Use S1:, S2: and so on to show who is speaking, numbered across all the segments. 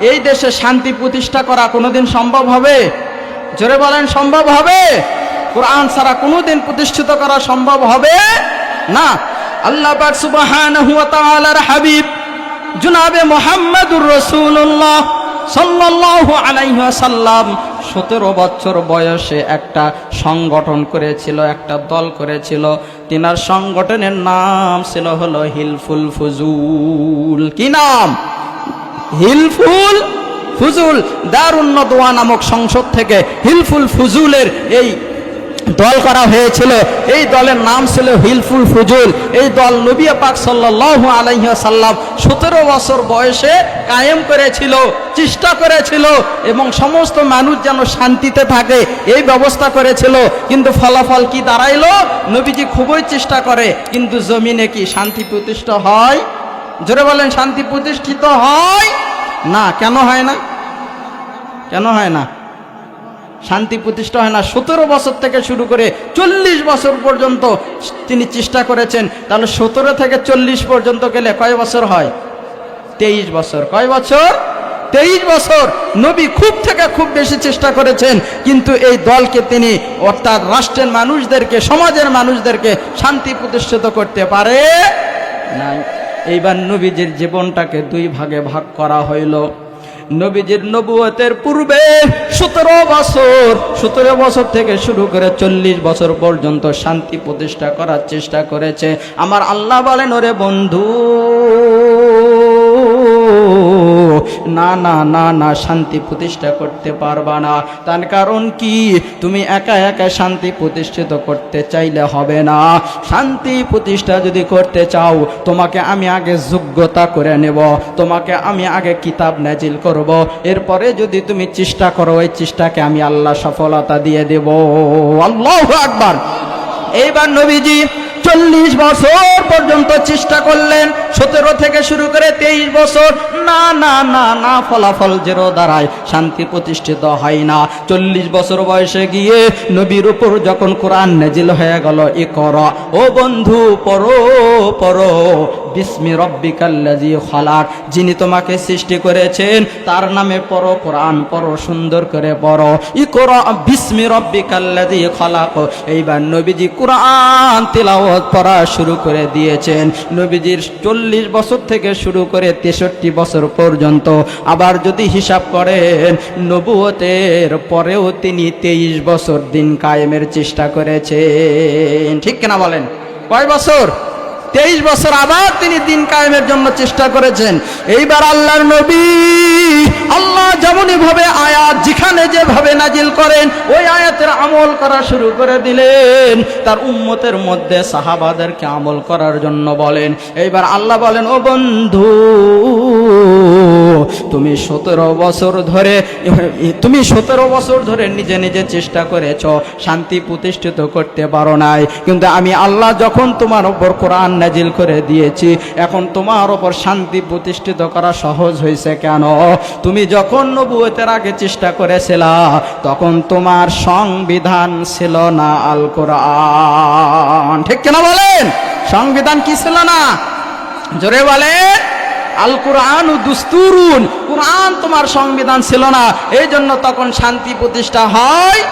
S1: এই দেশে শান্তি প্রতিষ্ঠা করা কোনোদিন সম্ভব হবে? জোরে বলেন, সম্ভব হবে? কোরআন ছাড়া কোনোদিন প্রতিষ্ঠিত করা সম্ভব হবে? না। আল্লাহ পাক সুবহানাহু ওয়া তাআলার হাবিব জনাবে মুহাম্মাদুর রাসূলুল্লাহ সাল্লাল্লাহু আলাইহি ওয়াসাল্লাম 17 বছর বয়সে একটা সংগঠন করেছিল, একটা দল করেছিল। তিনার সংগঠনের নাম ছিল হলো হিলফুল ফুজুল। কি নাম? হিলফুল ফুজুল, দারুণ নদওয়া নামক সংসদ থেকে হিলফুল ফুজুলের এই দল করা হয়েছিল। এই দলের নাম ছিল হিলফুল ফুজুল। এই দল নবিয়া পাক সাল্লাল্লাহু আলাইহি সাল্লাম সতেরো বছর বয়সে কায়েম করেছিল, চেষ্টা করেছিল এবং সমস্ত মানুষ যেন শান্তিতে থাকে, এই ব্যবস্থা করেছিল। কিন্তু ফলাফল কি দাঁড়াইলো? নবীজি খুবই চেষ্টা করে, কিন্তু জমিনে কি শান্তি প্রতিষ্ঠা হয়? জোরে বলেন, শান্তি প্রতিষ্ঠিত হয়? না, কেন হয় না? কেন হয় না? শান্তি প্রতিষ্ঠা হয় না। সতেরো বছর থেকে শুরু করে চল্লিশ বছর পর্যন্ত তিনি চেষ্টা করেছেন। তাহলে সতেরো থেকে চল্লিশ পর্যন্ত গেলে কয় বছর হয়? তেইশ বছর। কয় বছর? তেইশ বছর। নবী খুব থেকে খুব বেশি চেষ্টা করেছেন, কিন্তু এই দলকে তিনি অর্থাৎ রাষ্ট্রের মানুষদেরকে, সমাজের মানুষদেরকে শান্তি প্রতিষ্ঠিত করতে পারে নাই। এইবার নবীজির জীবনটাকে দুই ভাগে ভাগ করা হইল। নবীজির নবুয়তের পূর্বে সতেরো বছর সতেরো বছর থেকে শুরু করে চল্লিশ বছর পর্যন্ত শান্তি প্রতিষ্ঠা করার চেষ্টা করেছে। আমার আল্লাহ বলেন, ওরে বন্ধু না না না না শান্তি প্রতিষ্ঠা করতে পারবা না। তার কারণ কি? তুমি একা একা শান্তি প্রতিষ্ঠিত করতে চাইলে হবে না। শান্তি প্রতিষ্ঠা যদি করতে চাও, তোমাকে আমি আগে যোগ্যতা করে নেব। তোমাকে আমি আগে কিতাব নাজিল করব। এরপরে যদি তুমি চেষ্টা করো ওই চেষ্টাকে আমি আল্লাহ সফলতা দিয়ে দেব। আল্লাহ আকবার। এইবার নবীজি চল্লিশ বছর পর্যন্ত চেষ্টা করলেন, সতেরো থেকে শুরু করে তেইশ বছর, না না না না, ফলাফল জেরো দাঁড়ায়, শান্তি প্রতিষ্ঠিত হয় না। চল্লিশ বছর বয়সে গিয়ে নবীর উপর যখন কোরআন নেজিল হয়ে গেল, এ কর, ও বন্ধু পর পড়ো বিস্মি রব্বিকাল্লাজি খলাক, যিনি তোমাকে সৃষ্টি করেছেন, তার নামে পড়ো, কোরআন পড়ো, সুন্দর করে পড়ো। ই কর বিস্মি রব্বিকাল্লাজি খলাক, এইবার নবীজি কোরআন তিলাওয়াত পড়া শুরু করে দিয়েছেন। নবীজির চল্লিশ বছর থেকে শুরু করে তেষট্টি বছর পর্যন্ত। আবার যদি হিসাব করেন, নবুয়তের পরেও তিনি তেইশ বছর দিন কায়েমের চেষ্টা করেছেন। ঠিক কিনা বলেন? কয় বছর? তেইশ বছর আবার তিনি দিন কায়েমের জন্য চেষ্টা করেছেন। এইবার আল্লাহর নবী আল্লাহ যেমনই ভাবে আয়াত যেখানে যেভাবে নাজিল করেন, ওই আয়াতের আমল করা শুরু করে দিলেন। তার উম্মতের মধ্যে সাহাবাদেরকে আমল করার জন্য বলেন। এইবার আল্লাহ বলেন, ও বন্ধু তুমি সতেরো বছর ধরে, তুমি সতেরো বছর ধরে নিজে নিজে চেষ্টা করেছ শান্তি প্রতিষ্ঠিত করতে পারো নাই। কিন্তু আমি আল্লাহ যখন তোমার ওপর কোরআন নাজিল করে দিয়েছি, এখন তোমার ওপর শান্তি প্রতিষ্ঠিত করা সহজ হয়েছে কেন? তুমি যখন নবুয়তের আগে চেষ্টা করেছিলা, তখন তোমার সংবিধান ছিল না আল কোরআন ঠিক কেন বলেন? সংবিধান কি ছিল না? জোরে বলেন। আল কোরআন দুস্তুরুন। কোরআন তোমার সংবিধান ছিল না। এই জন্য তখন শান্তি প্রতিষ্ঠা হয়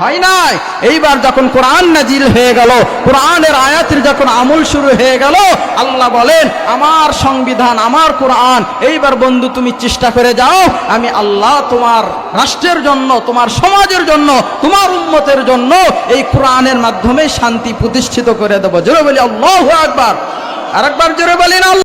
S1: হয় নাই। এইবার যখন কোরআন নাজিল হয়ে গেল, কোরআনের আয়াতের যখন আমল শুরু হয়ে গেল, আল্লাহ বলেন, আমার সংবিধান, আমার কোরআন, এইবার বন্ধু তুমি চেষ্টা করে যাও। আমি আল্লাহ তোমার রাষ্ট্রের জন্য, তোমার সমাজের জন্য, তোমার উন্মতের জন্য এই কোরআনের মাধ্যমে শান্তি প্রতিষ্ঠিত করে দেবো। জোরে বলি, আল্লাহ আকবার। আরেকবার জোরে বলেন, আল্লাহ